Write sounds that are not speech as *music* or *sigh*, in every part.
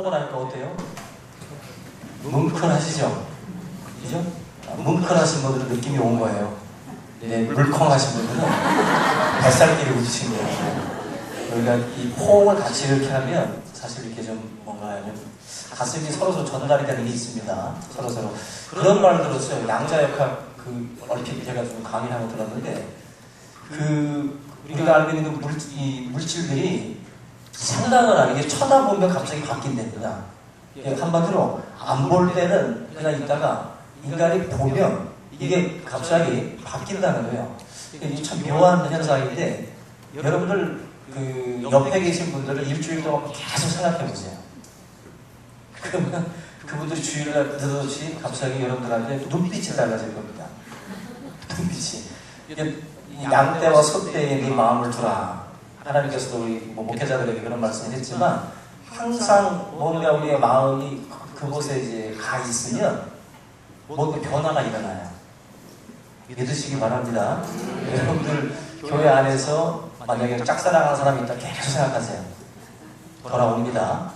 포옹을 하니까 어때요? 뭉클하시죠? 그죠? 아, 뭉클하신 분들은 느낌이 온 거예요. 네, 물컹하신 분들은 뱃살끼리 웃으신 거예요. 우리가 이 포옹을 같이 이렇게 하면 사실 이렇게 좀 뭔가 좀 가슴이 서로서로 전달이 되는 게 있습니다. 서로서로. 그런 말을 들었어요. 양자 역학 그 얼핏 제가 좀 강의를 한번 들었는데 그 우리가 알고 있는 그 물, 이 물질들이 생각을 안 이게 쳐다보면 갑자기 바뀐답니다. 예, 한마디로 안 볼 때는 그냥 있다가 인간이 보면 이게 갑자기 바뀐다는 거예요. 이게 참 묘한 현상인데 여러분들 그 옆에 계신 분들을 일주일 동안 계속 생각해 보세요. 그러면 그분들이 주일날 느닷없이 갑자기 여러분들한테 눈빛이 달라질 겁니다. *laughs* 눈빛이. 양떼와 소떼에 네 마음을 두라. 하나님께서도 우리 뭐 목회자들에게 그런 말씀을 했지만 항상 뭔가 우리의 마음이 그곳에 이제 가 있으면 뭔가 변화가 일어나요. 믿으시기 바랍니다. *laughs* 여러분들 교회 안에서 만약에 짝사랑하는 사람이 있다 계속 생각하세요. 돌아옵니다.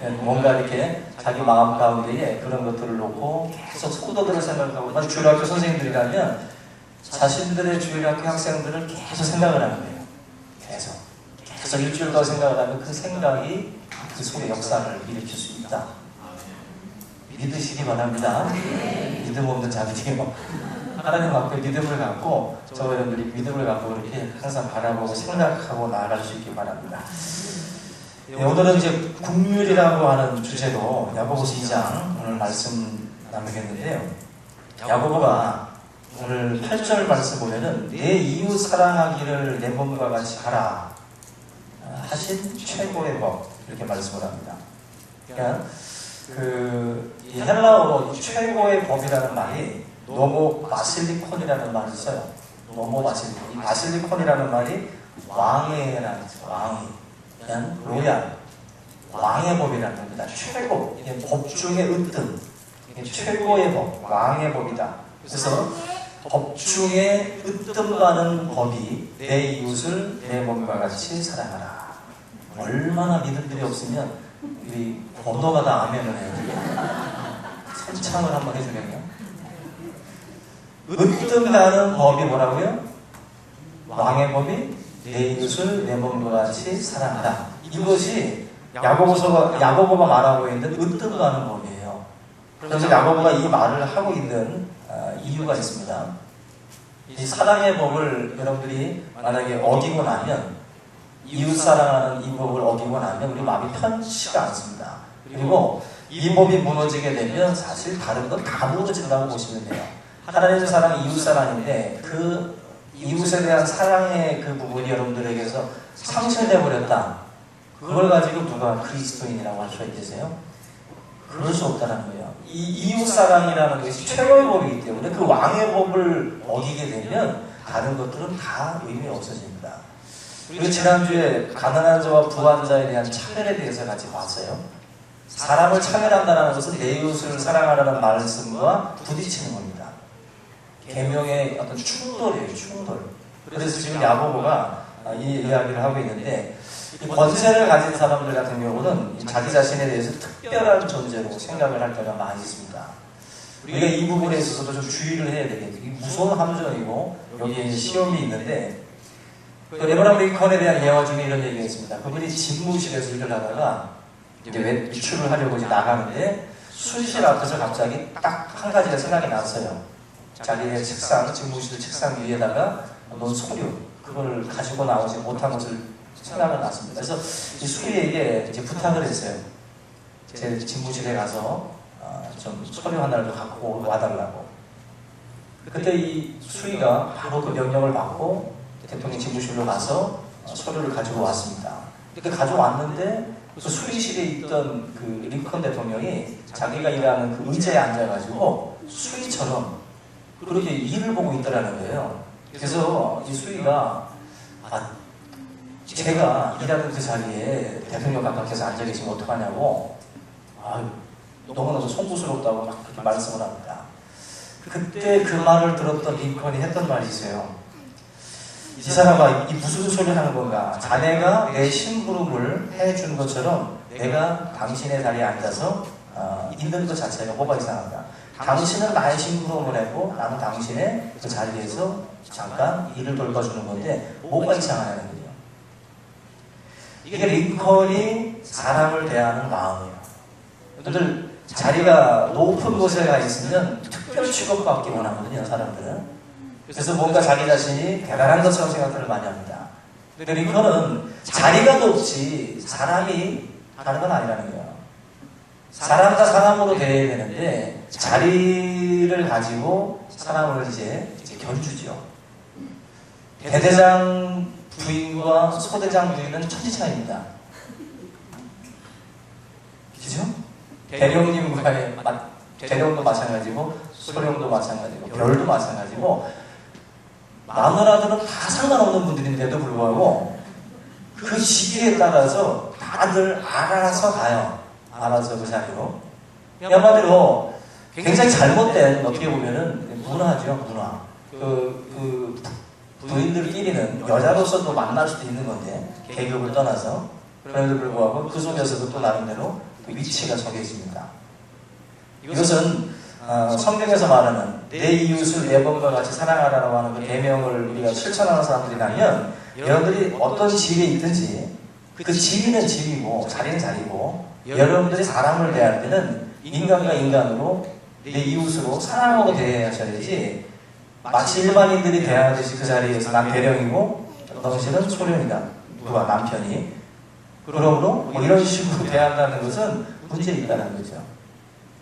*laughs* 뭔가 이렇게 자기 마음 가운데에 그런 것들을 놓고 계속 소도들을 생각하고 만 주일학교 선생님들이라면 자신들의 주일학교 학생들을 계속 생각을 거예요. 계속 일주일 더 생각을 하면 그 생각이 그 속에 역사를 일으킬 수 있다. 믿으시기 바랍니다. 믿음 없는 자들이요. 하나님 앞에 믿음을 갖고 저 여러분들이 믿음을 갖고 이렇게 항상 바라보고 생각하고 나아갈 수 있기 바랍니다. 네, 오늘은 이제 국률이라고 하는 주제로 야고보서 2장 오늘 말씀 나누겠는데요. 야고보가 오늘 8절 말씀 보면은 내 이웃 사랑하기를 내 몸과 같이 하라 하신 최고의 법 이렇게 말씀을 합니다. 그러니까 그이 헬라어로 이 최고의 법이라는 말이 노모 바실리콘이라는 말을 써요. 노모 바실리콘. 이 바실리콘이라는 말이 왕의라는. 왕의. 그냥 로얄. 왕의 법이라는 겁니다. 최고. 이게 법 중에 으뜸. 이게 최고의 법. 왕의 법이다. 그래서 법 중에 으뜸 가는 법이 내 이웃을 내 몸과 같이 사랑하라. 얼마나 믿음들이 없으면 우리 번호가 다 아멘을 해요. 선창을 한번 해주면요. 으뜸 가는 법이 뭐라고요? 왕의 법이 내 이웃을 내 몸과 같이 사랑하라. 이것이 야고보서가 야고보가 말하고 있는 으뜸 가는 법이에요. 그래서 야고보가 이 말을 하고 있는 어, 이유가 있습니다. 이 사랑의 법을 여러분들이 만약에 어기고 나면 이웃 사랑하는 이 법을 어기고 나면 우리 마음이 편치가 않습니다. 그리고 이 법이 무너지게 되면 사실 다른 건 다 무너진다고 보시면 돼요. 하나님의 사랑이 이웃 사랑인데 그 이웃에 대한 사랑의 그 부분이 여러분들에게서 상실돼 버렸다. 그걸 가지고 누가 그리스도인이라고 할 수가 있겠어요? 그럴 수 없다는 거예요. 이 이웃 사랑이라는 것이 최고의 법이기 때문에 그 왕의 법을 어기게 되면 다른 것들은 다 의미 없어집니다. 우리 지난주에 가난한 자와 부한 자에 대한 차별에 대해서 같이 봤어요. 사람을 차별한다는 것은 내 이웃을 사랑하라는 말씀과 부딪히는 겁니다. 계명의 어떤 충돌이에요, 충돌. 그래서 지금 야고보가 이 이야기를 하고 있는데 이 권세를 가진 사람들 같은 경우는 자기 자신에 대해서 특별한 존재로 생각을 할 때가 많이 있습니다. 우리가 이 부분에 있어서도 좀 주의를 해야 되겠죠. 무서운 함정이고 여기에 시험이 있는데 그 에브라임 링컨에 대한 예화 중에 이런 얘기가 있습니다. 그분이 집무실에서 일을 하다가 이제 외출을 하려고 이제 나가는데 순실 앞에서 갑자기 딱 한 가지가 생각이 났어요. 자기의 책상, 집무실 책상 위에다가 놓은 서류, 그걸 가지고 나오지 못한 것을 생각이 났습니다. 그래서 이 수리에게 이제 부탁을 했어요. 제 집무실에 가서 어, 좀 서류 하나를 좀 갖고 와달라고. 그때 이 수리가 바로 그 명령을 받고 대통령 집무실로 가서 어, 서류를 가지고 왔습니다. 이렇게 가져왔는데 그 수리실에 있던 그 링컨 대통령이 자기가 일하는 그 의자에 앉아가지고 수리처럼 그렇게 일을 보고 있더라는 거예요. 그래서 이 수리가 아, 제가 일하는 그 자리에 대통령 가깝게서 앉아 계시면 어떡하냐고 아유, 너무나도 송구스럽다고 막 그렇게 말씀을 합니다. 그때 그 말을 들었던 링컨이 했던 말이 있어요. 이 사람아 이 무슨 소리를 하는 건가? 자네가 내 심부름을 해준 것처럼 내가 당신의 자리에 앉아서 어, 있는 것 자체가 뭐가 이상한가? 당신은 나의 심부름을 했고 나는 당신의 그 자리에서 잠깐 일을 돌봐주는 건데 뭐가 이상하냐는 거죠. 이게 링컨이 사람을 대하는 마음이에요. 여러분들 자리가 높은 곳에 가 있으면 특별 취급받기 원하거든요, 사람들은. 그래서 뭔가 자기 자신이 대단한 것처럼 생각들을 많이 합니다. 근데 링컨은 자리가 높지 사람이 다른 건 아니라는 거예요. 사람과 사람으로 대해야 되는데 자리를 가지고 사람을 이제, 이제 견주죠. 대대장 부인과 소대장 부인은 천지 차이입니다. 그죠? 대령님과의 마- 대령도 마찬가지고 소령도 마찬가지고 별도 마찬가지고 마누라들은 다 상관없는 분들인데도 불구하고 그 시기에 따라서 다들 알아서 가요. 알아서 그 자리로. 한마디로 굉장히 잘못된 어떻게 보면은 문화죠 문화. 그, 그 부인들끼리는 여자로서도 만날 수도 있는 건데 계급을 떠나서 그럼에도 불구하고 그 속에서도 또 나름대로 그 위치가 정해집니다. 이것은 어, 성경에서 말하는 내 이웃을 내 몸과 같이 사랑하라고 하는 그 계명을 우리가 실천하는 사람들이라면 여러분들이 어떤 집에 있든지 그 집이는 집이고 자리는 자리고 여러분들이 사람을 대할 때는 인간과 인간으로 내 이웃으로 사랑하고 대하셔야지. 마치 일반인들이 대하듯이 그 자리에서 난 대령이고 당신은 소령이다. 누가 남편이? 그러므로 뭐 이런 식으로 대한다는 것은 문제 있다는 거죠.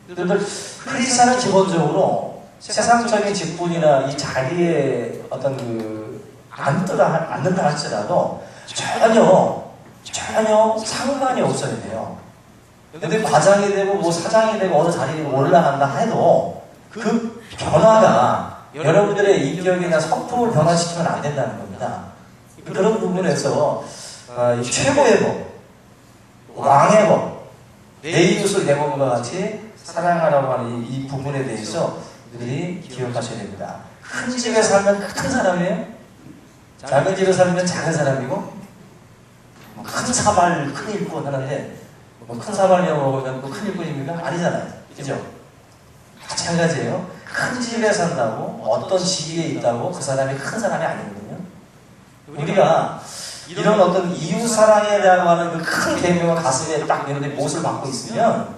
여러분들 크리스찬은 기본적으로 세상적인 직분이나 이 자리에 어떤 그 앉더라 앉는다 할지라도 전혀 전혀 상관이 없어야 돼요. 근데 과장이 되고 뭐 사장이 되고 어느 자리에 올라간다 해도 그 변화가 여러분들의 인격이나 성품을 변화시키면 안 된다는 겁니다. 그런 부분에서 어, 이 최고의 법, 왕의 법, 내 이웃을 내 몸과 같이 사랑하라고 하는 이, 이 부분에 대해서 우리들이 기억하셔야 됩니다. 큰 집에 살면 큰 사람이에요. 작은 집에 살면 작은 사람이고 뭐 큰 사발, 큰 일꾼 하는데 뭐 큰 사발이나 먹으면 또큰 일꾼입니까? 아니잖아요. 그죠? 마찬가지예요. 큰 집에 산다고 어떤 시기에 있다고 그 사람이 큰 사람이 아니거든요. 우리가 이런 어떤 이웃 사랑에 대한 그큰 계명을 가슴에 딱 이런데 못을 받고 있으면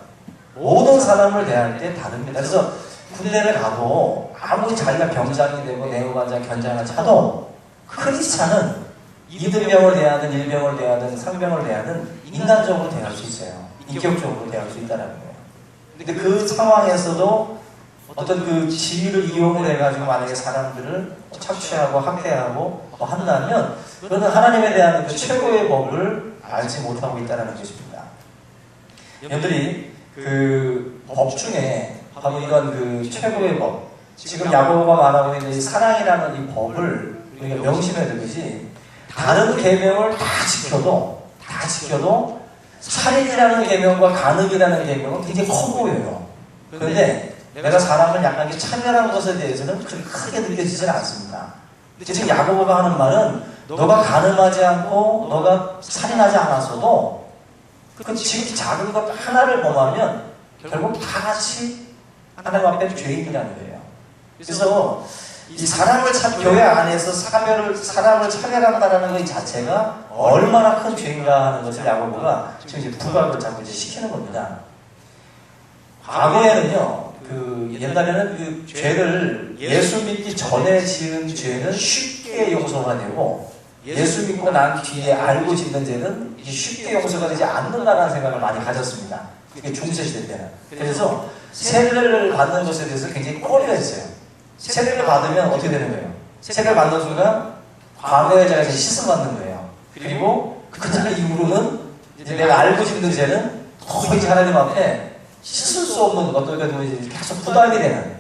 모든 사람을 대할 때 다릅니다. 그래서 군대를 가도 아무리 자기가 병장이 되고 내무관장, 견장을 차도 크리스찬은 이등병을 대하든 일병을 대하든 상병을 대하든 인간적으로 대할 수 있어요. 인격적으로 대할 수 있다는 거예요. 근데 그 상황에서도 어떤 그 지위를 이용을 해가지고 만약에 사람들을 착취하고 학대하고 뭐 한다면 그거는 하나님에 대한 그 최고의 법을 알지 못하고 있다는 것입니다. 여러분들이 그 법 중에 바로 이런 그 최고의 법, 지금 야고보가 말하고 있는 이 사랑이라는 이 법을 우리가 명심해야 되듯이 다른 계명을 다 지켜도 다 지켜도 살인이라는 계명과 간음이라는 계명은 굉장히 커 보여요. 그런데 내가 사람을 약간 차별하는 것에 대해서는 그렇게 크게 느껴지질 않습니다. 지금 야고보가 하는 말은 너가 간음하지 않고 너가 살인하지 않았어도 그 지극히 작은 것 하나를 범하면 결국 다 같이 하나님 앞에 죄인이라는 거예요. 그래서 이 사람을 차, 교회 안에서 사별을 사람을 차별한다라는 것 자체가 얼마나 큰 죄인가 하는 것을 야고보가 지금 이제 부각을 자꾸 이제 시키는 겁니다. 과거에는요, 그 옛날에는 그 죄를 예수 믿기 전에 지은 죄는 쉽게 용서가 되고 예수 믿고 난 뒤에 알고 짓는 죄는 이게 쉽게 용서가 되지 않는다라는 생각을 많이 가졌습니다. 그게 중세 시대 때는. 그래서 세례를 받는 것에 대해서 굉장히 꼬리가 있어요. 세례를 받으면 어떻게 되는 거예요? 세례를 받는 순간 과거의 죄가 이제 씻어받는 거예요. 그리고 그날 이후로는 이제 내가 알고 짓는 죄는 거의 하나님 앞에 씻을 수 없는 까 보면 계속 부담이 되는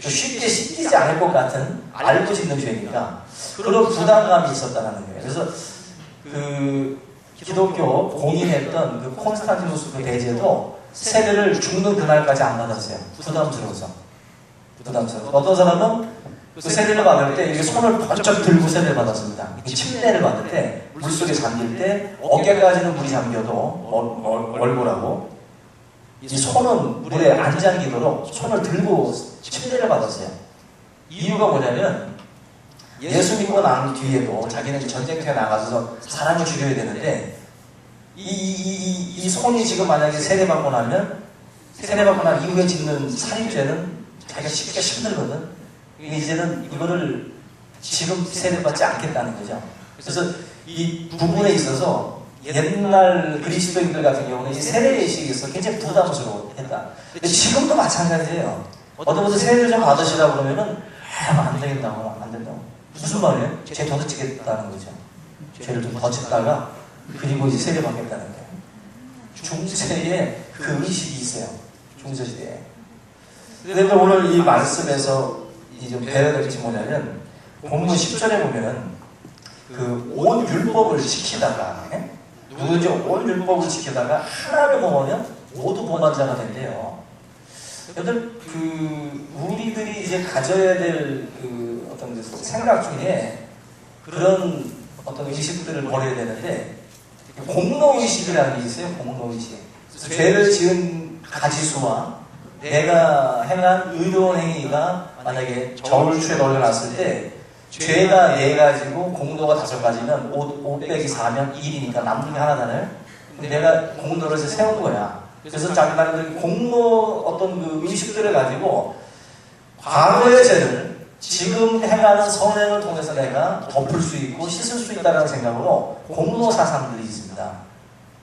쉽게 씻기지 않을 것 같은 알고 짓는 죄니까 그런 부담감이 있었다는 거예요. 그래서 그 기독교 공인했던 그 콘스탄티누스 그 대제도 세례를 죽는 그날까지 안 받았어요. 부담스러워서. 부담스러워. 어떤 사람은 그 세례를 받을 때 이렇게 손을 번쩍 들고 세례를 받았습니다. 이 침례를 받을 때 물속에 잠길 때 어깨까지는 물이 잠겨도 얼굴하고 이 손은 물에 안 잠기도록 손을 들고 침례를 받았어요. 이유가 뭐냐면 예수 믿고 난 뒤에도 자기는 전쟁터에 나가서 사람을 죽여야 되는데 이, 이, 이, 이 손이 지금 만약에 세례받고 나면 세례받고 난 이후에 짓는 살인죄는 자기가 쉽게 힘들거든. 이제는 이거를 지금 세례받지 않겠다는 거죠. 그래서 이 부분에 있어서 옛날 그리스도인들 같은 경우는 이 세례의식이 있어 굉장히 부담스러웠다. 근데 지금도 마찬가지예요. 어떤 분들 세례를 좀 받으시라 그러면은 아, 안 되겠다고 안 된다고. 무슨 말이에요? 죄 덧지겠다는 거죠. 죄를 좀 덧쳤다가 그리고 이제 세례 받겠다는 거예요. 중세에 그 의식이 있어요. 중세 시대에. 그런데 오늘 이 말씀에서 이좀 배워야 될 것이 뭐냐면 본문 10절에 보면은 그 온 율법을 지키다가 예? 누구든지 온 율법을 지키다가 하나를 먹으면 모두 범한 자가 된대요. 여러분 그 우리들이 이제 가져야 될 그 어떤 그 생각 중에 그런 어떤 의식들을 버려야 되는데 공로 의식이라는 게 있어요. 공로 의식. 죄를 지은 가지수와 내가 행한 의로운 행위가 만약에 저울추에 넣어놨을 때 죄가 네 가지고 공로가 다섯 가지면 5, 빼기 4면 1이니까 남는 게 하나잖아요. 근데 내가 공로를 이제 세운 거야. 그래서 자기들이 공로 어떤 그 의식들을 가지고 과거의 죄를 지금 행하는 선행을 통해서 내가 덮을 수 있고 씻을 수 있다는 생각으로 공로 사상들이 있습니다.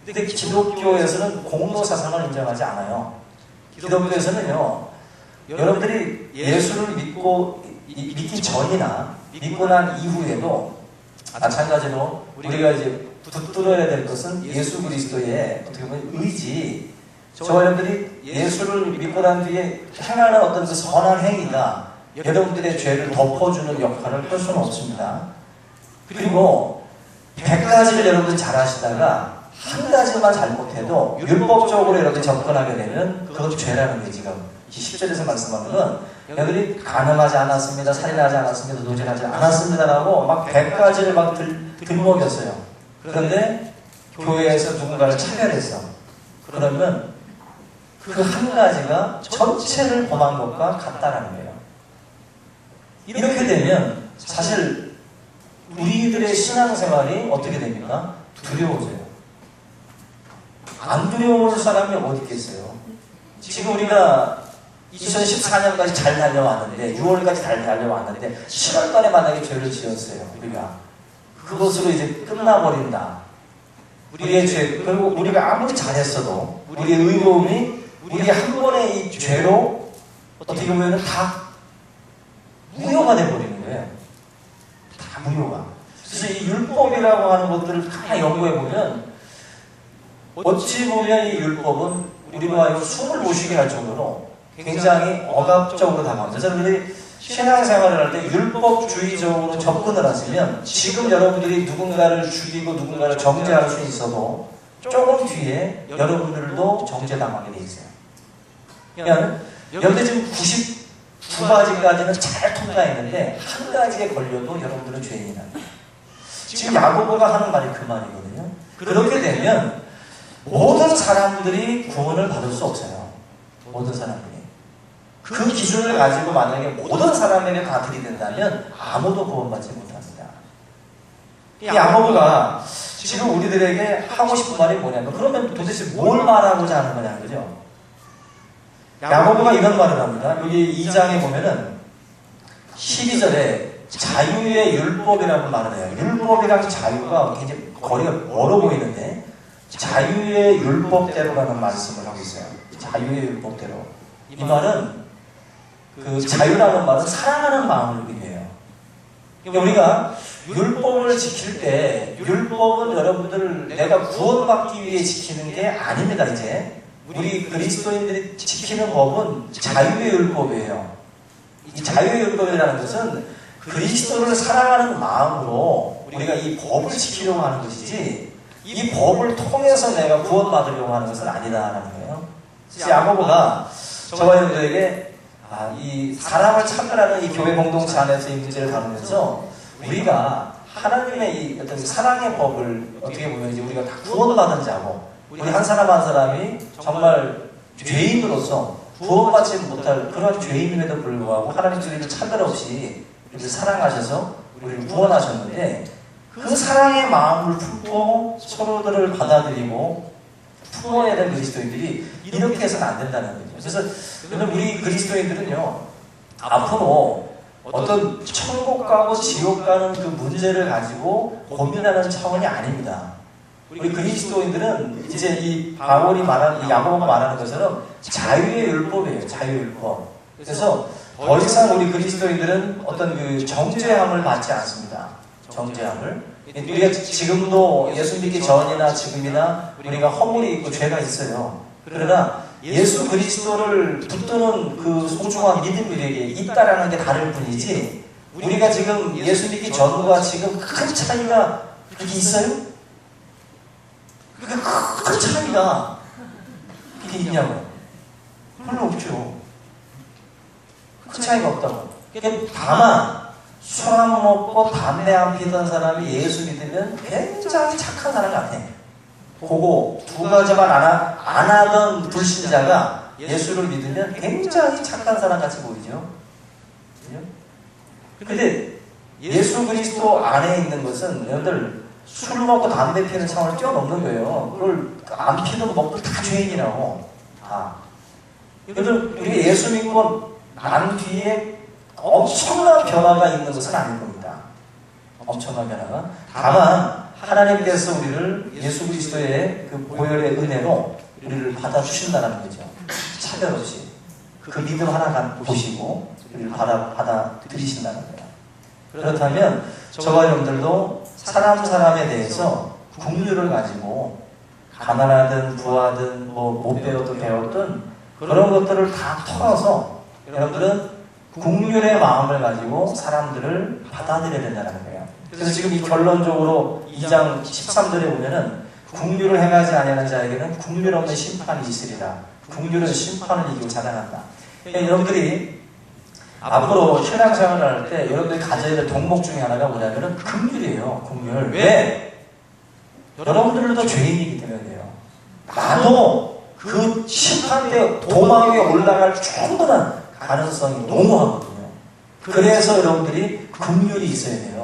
근데 기독교에서는 공로 사상을 인정하지 않아요. 기독교에서는요, 여러분들이 예수를 믿고 이- 믿기 전이나 믿고 난 이후에도 마찬가지로 우리가 이제 붙들어야 될 것은 예수 그리스도의 어떻게 보면 의지. 저 여러분들이 예수를 믿고 난 뒤에 행하는 어떤 그 선한 행위가 여러분들의 죄를 덮어주는 역할을 할 수는 없습니다. 그리고 백 가지를 여러분들 잘 하시다가 한 가지만 잘못해도 율법적으로 이렇게 접근하게 되면 그것도 죄라는 게 지금 10절에서 말씀하면은 여러분들이 가늠하지 않았습니다, 살인하지 않았습니다, 노질하지 않았습니다라고 막백 가지를 막 들, 들먹였어요. 그런데 교회에서 누군가를 차별했어. 그러면 그 한 가지가 전체를 범한 것과 같다라는 거예요. 이렇게 되면 사실 우리들의 신앙생활이 어떻게 됩니까? 두려워져요. 안 두려울 사람이 어디 있겠어요? 지금 우리가 2014년 까지 잘 달려왔는데 6월까지 잘 달려왔는데 7월달에 만약에 죄를 지었어요. 우리가 그것으로 이제 끝나버린다. 우리의 죄 결국 우리가 아무리 잘했어도 우리의 의로움이 우리 한 번의 이 죄로 어떻게 보면 다 무효가 돼버리는 거예요. 다 무효가. 그래서 이 율법이라고 하는 것들을 다 연구해 보면 어찌 보면 이 율법은 하여금 숨을 못 쉬게 할 정도로 굉장히 억압적으로 다가옵니다. 여러분들이 신앙생활을 할 때 율법주의적으로 접근을 하시면 지금 여러분들이 누군가를 죽이고 누군가를 정죄할 수 있어도 조금 뒤에 여러분들도 정죄당하게 돼 있어요. 그러니까 여러분들 지금 99가지까지는 잘 통과했는데 한 가지에 걸려도 여러분들은 죄인이다. 지금 야고보가 하는 말이 그 말이거든요. 그렇게 되면 모든 사람들이 구원을 받을 수 없어요. 모든 사람들이. 그 기준을 가지고 만약에 모든 사람에게 다 들이댄다면 아무도 구원받지 못합니다. 이 야고보가 지금 우리들에게 하고 싶은 말이 뭐냐면 그러면 도대체 뭘 말하고자 하는 거냐 그죠? 야고보가 이런 말을 합니다. 여기 2장에 보면은 12절에 자유의 율법이라고 말을 해요. 율법이랑 자유가 굉장히 거리가 멀어 보이는데 자유의 율법대로라는 말씀을 하고 있어요. 자유의 율법대로. 이 말은 그 자유라는 말은 사랑하는 마음을 의미해요. 그러니까 우리가 율법을 지킬 때 율법은 여러분들 내가 구원받기 위해 지키는 게 아닙니다. 이제 우리 그리스도인들이 지키는 법은 자유의 율법이에요. 이 자유의 율법이라는 것은 그리스도를 사랑하는 마음으로 우리가 이 법을 지키려고 하는 것이지 이 법을 통해서 내가 구원받으려고 하는 것은 아니다라는 거예요. 야고보가 저와 여러분들에게 아, 이 사람을 찾으라는 이 교회 공동체 안에서 이 문제를 다루면서 우리가 하나님의 이 어떤 사랑의 법을 어떻게 보면 이제 우리가 다 구원받은 자고 우리 한 사람 한 사람이 정말 죄인으로서 구원받지 못할 그런 죄인임에도 불구하고 하나님 우리를 차별 없이 우리를 사랑하셔서 우리를 구원하셨는데 그 사랑의 마음을 품고 서로들을 받아들이고 품어야 될 그리스도인들이 이렇게 해서는 안 된다는 거죠. 그래서 여러분 우리 그리스도인들은요 앞으로 어떤 천국 가고 지옥 가는 그 문제를 가지고 고민하는 차원이 아닙니다. 우리 그리스도인들은 이제 이 바울이 말하는 이 야고보가 말하는 것처럼 자유의 율법이에요. 자유의 율법. 그래서 더 이상 우리 그리스도인들은 어떤 그 정죄함을 받지 않습니다. 정죄함을. 우리가 지금도 예수 믿기 전이나 지금이나 우리가 허물이 있고 죄가 있어요. 그러나 예수 그리스도를 붙드는 그 소중한 믿음이 우리에게 있다라는 게 다를 뿐이지 우리가 지금 예수 믿기 전과 지금 큰 차이가 그렇게 있어요? 그렇게 큰 차이가 그렇게 있냐고 별로 없죠. 큰 차이가 없다고. 다만 술 안 먹고 담배 안 피던 사람이 예수 믿으면 굉장히 착한 사람 같아. 그거 두 가지만 안, 하, 안 하던 불신자가 예수를 믿으면 굉장히 착한 사람 같이 보이죠. 근데 예수 그리스도 안에 있는 것은 여러분들 술 먹고 담배 피는 차원을 뛰어넘는 거예요. 그걸 안거 먹고 다 죄인이라고. 다. 여러분들 우리가 예수 믿고 난 뒤에 엄청난 변화가 있는 것은 아닐 겁니다. 엄청난 변화가. 다만 하나님께서 우리를 예수 그리스도의 그 보혈의 은혜로 우리를 받아주신다는 거죠. 차별 없이. 그 믿음 하나 보시고 우리를 받아, 받아들이신다는 거예요. 그렇다면 저와 여러분들도 사람 사람에 대해서 국률을 가지고 가난하든 부하든 뭐 못 배워도 배웠든 그런 것들을 다 털어서 여러분들은 국률의 마음을 가지고 사람들을 받아들여야 된다는 거예요. 그래서 지금 이 결론적으로 2장 13절에 보면은 국률을 행하지 아니하는 자에게는 국률 없는 심판이 있으리라. 국률은 심판을 이기고 자랑한다. 그러니까 여러분들이 앞으로 신앙생활을 할 때 여러분들이 가져야 될 덕목 중에 하나가 뭐냐면은 국률이에요. 국률. 왜? 여러분들도 죄인이기 때문에요. 나도 그 심판 때 도망 위에 올라갈 충분한 가능성이 농후하거든요. 그래서 여러분들이 국률이 있어야 돼요.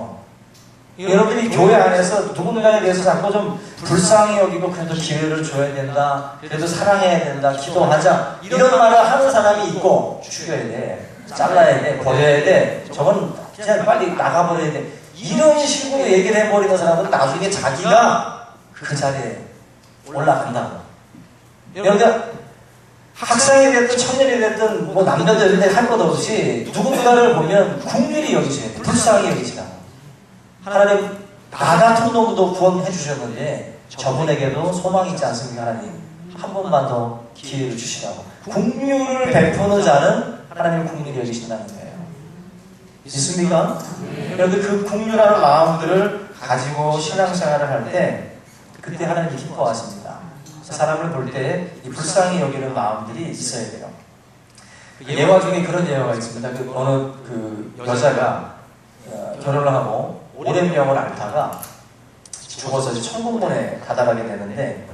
여러분들이 교회 안에서 누군가에 대해서 자꾸 좀 불쌍히 여기고 그래도 기회를 줘야 된다. 그래도 사랑해야 된다. 기도하자. 이런 말을 하는 사람이 있고 죽여야 돼. 잘라야 돼. 버려야 돼. 저건 그냥 빨리 나가버려야 돼. 이런 식으로 얘기를 해버리는 사람은 나중에 자기가 그 자리에 올라간다고. 여러분들 학생이 됐든 청년이 됐든 뭐 남자들 할것 없이 누군가를 보면 국률이 돼. 불쌍히 여기시라. 하나님 나 같은 놈도 구원해 주셨는데 저분에게도 소망이 있지 않습니까 하나님? 한 번만 더 기회를 주시라고. 국률을 베푸는 자는 하나님 국률이 여기신다는 거예요. 있습니까? 여러분 그 국률하는 마음들을 가지고 신앙생활을 할 때 그때 하나님이 기뻐하십니다. 사람을 볼 때 이 불쌍히 여기는 마음들이 있어야 돼요. 예화 중에 그런 예화가 있습니다. 그 어느 그 여자가 어, 결혼을 하고 오랜 명을 앓다가 죽어서 이제 천국문에 다다르게 되는데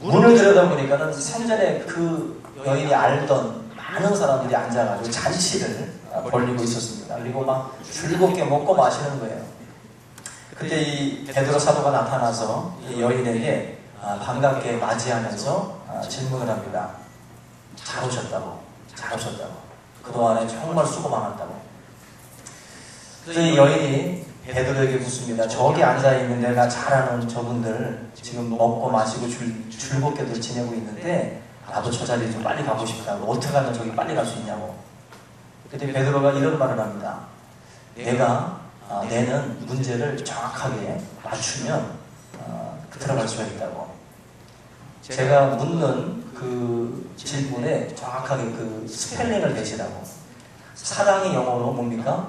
문을 들여다보니까는 생전에 그 여인이 알던 많은 사람들이 앉아가지고 잔치를 벌리고 있었습니다. 그리고 막 즐겁게 먹고 마시는 거예요. 그때 이 베드로 사도가 나타나서 이 여인에게 아, 반갑게 맞이하면서 아, 질문을 합니다. 잘 오셨다고, 잘 오셨다고. 그동안에 정말 수고 많았다고. 그래서 이 여인이 베드로에게 묻습니다. 저기 앉아 있는 내가 잘 아는 저분들 지금 먹고 마시고 줄, 즐겁게들 지내고 있는데 나도 저 자리에 좀 빨리 가고 싶다고 어떻게 하면 저기 빨리 갈 수 있냐고. 그때 베드로가 이런 말을 합니다. 내가 아, 내는 문제를 정확하게 맞추면 어, 들어갈 수가 있다고. 제가 묻는 그 질문에 정확하게 그 스펠링을 내시라고. 사랑이 영어로 뭡니까?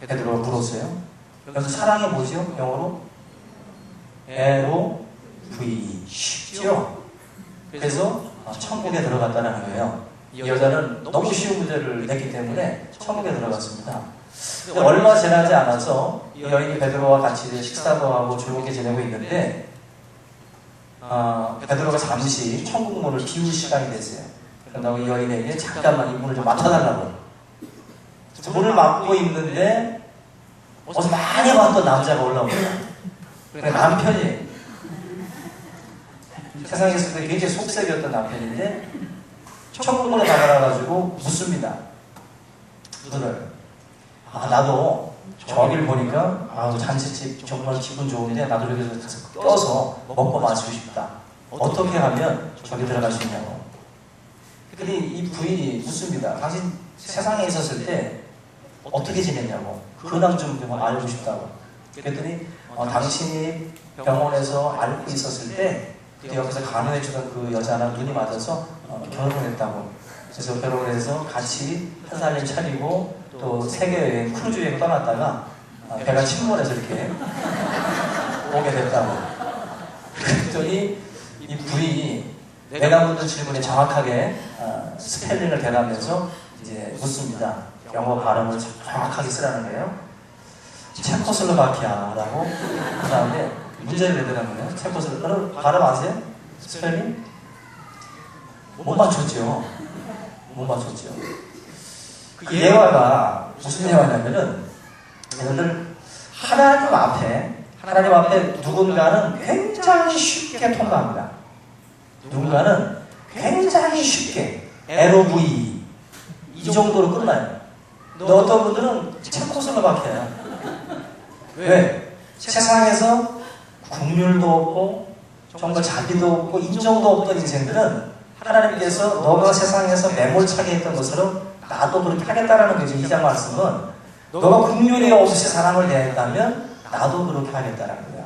베드로가 물었어요. 그래서 사랑이 뭐죠? 영어로? L-O-V 쉽죠? 그래서 천국에 들어갔다는 거예요. 이 여자는 너무 쉬운 문제를 냈기 때문에 천국에 들어갔습니다. 얼마 지나지 않아서 이 여인이 베드로와 같이 식사도 하고 즐겁게 지내고 있는데 아, 베드로가 잠시 천국 문을 비울 시간이 됐어요. 그런다고 이 여인에게 잠깐만 이 문을 좀 맡아달라고. 문을 막고 있는데 어서 많이 봤던 남자가 올라옵니다. 그게 남편이에요. 세상에서 그 굉장히 속색이었던 남편인데 천국문에 나가가지고 묻습니다. 문을. 아 나도 저길 보니까 아 잔치집 정말 기분 좋은데 나도 여기서 가서 껴서 먹고 마시고 싶다. 어떻게 하면 저기 들어갈 수 있냐고. 근데 이 부인이 묻습니다. 당신 세상에 있었을 때 어떻게 지냈냐고. 근황 좀 알고 싶다고. 그랬더니 어, 당신이 병원에서 앓고 있었을 때 그때 옆에서 간호해 주던 그 여자랑 눈이 맞아서 어, 결혼했다고. 그래서 결혼해서 같이 한 살림 차리고 또 세계 여행 크루즈 여행 떠났다가 어, 배가 침몰해서 이렇게 오게 됐다고. 그랬더니 이 부인이 내가 묻는 질문에 정확하게 어, 스펠링을 대답해서 이제 묻습니다. 영어 발음을 정확하게 쓰라는 거예요. 체코슬로바키아라고 그 다음에 문제를 내더라고요. 체코슬로 발음, 발음 아세요? 스펠링? 못 맞췄죠. 못 맞췄죠. 그 예화가 무슨 예화냐면은 여러분들 하나님 앞에 하나님 앞에 누군가는 굉장히 쉽게 통과합니다. 누군가는 굉장히 쉽게 LOV 이 정도로 끝나요. 근데 어떤 분들은 체코슬로바키아야. 왜? 세상에서 국률도 없고 정말 자비도 없고 인정도 없던 인생들은 하나님께서 너가 세상에서 매몰차게 했던 것처럼 나도 그렇게 하겠다라는 거죠. 이장 말씀은 너가 국률이 없이 사람을 대했다면 나도 그렇게 하겠다라는 거야.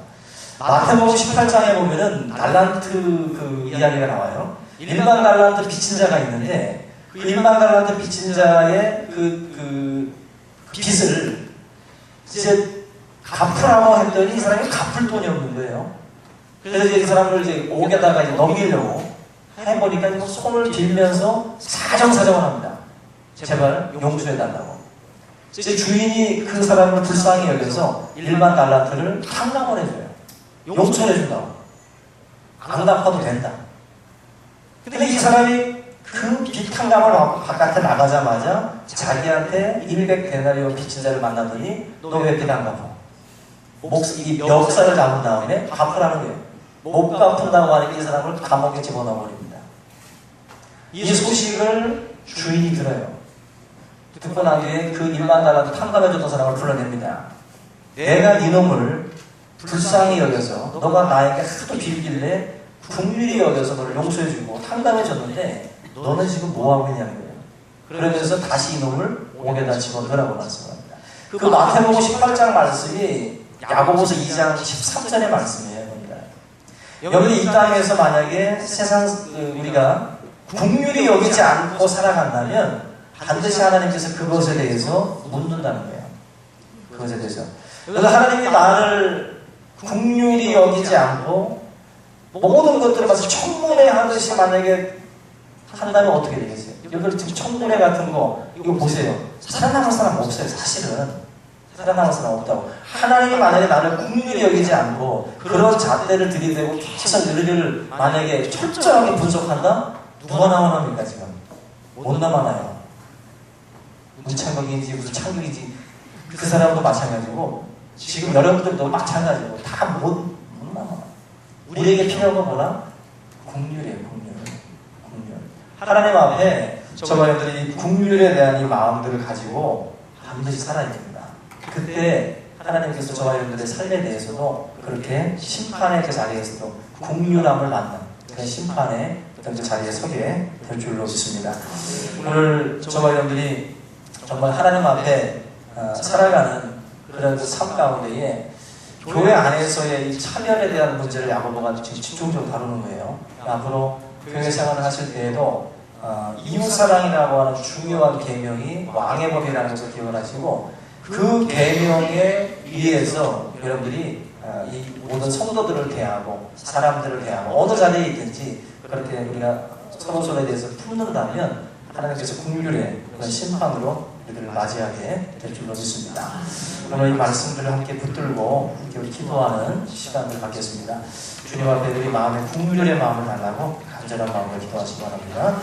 마태복음 18장에 보면은 달란트 그 이야기가 나와요. 일반 달란트 빚진 자가 있는데 그 일반 달란트 빚진 자의 그, 그 빚을 이제 갚으라고 했더니 이 사람이 갚을 돈이 없는 거예요. 그래서 이 사람을 이제 옥에다가 이제 넘기려고 해보니까 손을 빌면서 사정사정을 합니다. 제발 용서해달라고. 이제 주인이 그 사람을 불쌍히 여겨서 일반 달란트를 탕감을 해줘요. 용서를 해준다고. 안 갚아도 된다. 근데 이 사람이 그 받고 바깥에 나가자마자 자기한테 100데나리온 빚진 자를 만나더니 너왜빚안 갚아? 목, 이 멱살을 잡은 다음에 갚으라는 거예요. 못 갚는다고 하니까 이 사람을 감옥에 집어넣어 버립니다. 이 소식을 주인이 들어요. 듣고 난 뒤에 그 일만 달라도 탕감해줬던 사람을 불러냅니다. 내가 네 놈을 불쌍히 여겨서 너가 나에게 하도 빌길래 국률이 여겨서 너를 용서해주고 탕감해줬는데 너는 지금 뭐 하고 있냐는 거예요. 그러면서 다시 이놈을 옥에다 집어넣으라고 말씀합니다. 그 마태복음 18장 말씀이 야고보서 2장 13절의 말씀이에요. 여러분이 이 땅에서 만약에 세상 그 우리가 국률이 여기지 않고 살아간다면 반드시 하나님께서 그것에 대해서 묻는다는 거예요. 그것에 대해서. 그래서 하나님이 나를 국률이 여기지 않고 모든 것들을 마치 청문회 하듯이 만약에 한다면 어떻게 되겠어요? 여기 지금 청문회 같은 거 이거 보세요. 살아남은 사람 없어요. 사실은 살아남은 사람 없다고. 하나님이 만약에 나를 국률이 여기지 않고 그런 잣대를 들이대고 계속 너희를 만약에 철저하게 분석한다? 누가 남아납니까 지금? 못 남아나요. 문창극인지 무슨 창극인지 그 사람도 마찬가지고 지금 여러분들도 마찬가지고 다 못 못 남아. 우리에게 필요한 건 뭐라? 국률이에요, 국률. 하나님 앞에 여러분들이 국률에 대한 이 마음들을 가지고 반드시 살아야 됩니다. 그때 하나님께서 저와 여러분들의 삶에 대해서도 그렇게 심판의 그 자리에서도 국률함을 받는 그 심판의 어떤 그 자리에 서게 될 줄로 믿습니다. 오늘 저와 여러분들이 정말 하나님 앞에 어, 살아가는 그런 그삶 가운데에 교회 안에서의 이 차별에 대한 문제를 야고보가 집중적으로 다루는 거예요. 앞으로 교회 생활을 하실 때에도 어, 이웃사랑이라고 하는 중요한 계명이 왕의 법이라는 것을 기억을 하시고 그 계명에 의해서 여러분들이 어, 이 모든 성도들을 대하고 사람들을 대하고 어느 자리에 있든지 그렇게 우리가 서로 서로에 대해서 품는다면 하나님께서 국률의 그런 심판으로 우리들을 맞이하게 될 줄로 믿습니다. 오늘 이 말씀들을 함께 붙들고 우리 기도하는 시간을 갖겠습니다. 주님 앞에 우리 마음에 국률의 마음을 달라고 간절한 마음으로 기도하시기 바랍니다.